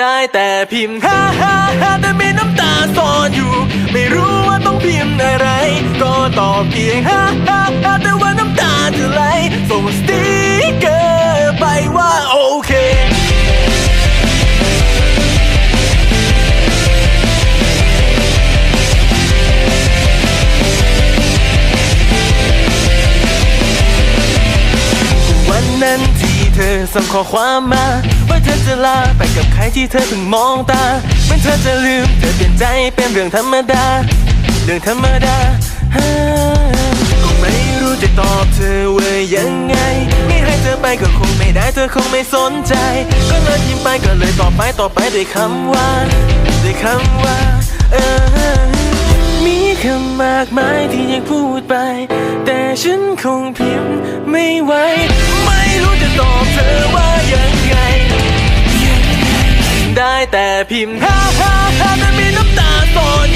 ได้แต่พิมพ์ฮ่าฮ่าฮ่าแต่มีน้ำตาซ่อนอยู่ ไม่รู้ว่าต้องพิมพ์อะไร ก็ตอบเพียงฮ่าฮ่าฮ่าแต่ว่าน้ำตาจะไหลส่งสติ เธอส่งข้อความมา ว่าเธอจะลาไปกับใครที่เธอเพิ่งมองตาเมือนเธอจะลืมเธอเปลี่ยนใจเป็นเรื่องธรรมดา เรื่องธรรมดาก็ไม่รู้จะตอบเธอว่ายังไง ไม่ให้เธอไปก็คงไม่ได้เธอคงไม่สนใจ ก็เลยยิ้มไปก็เลยตอบไปต่อบไปด้วยคำว่าด้วยคำว่าเออมีคำมากมายที่อยากพูดไป แต่ฉันคงพิมพ์ไม่ไหว จะตอบเธอว่ายังไง ได้แต่พิมพ์ฮ่าฮ่าฮ่าแต่มีน้ำตาตอน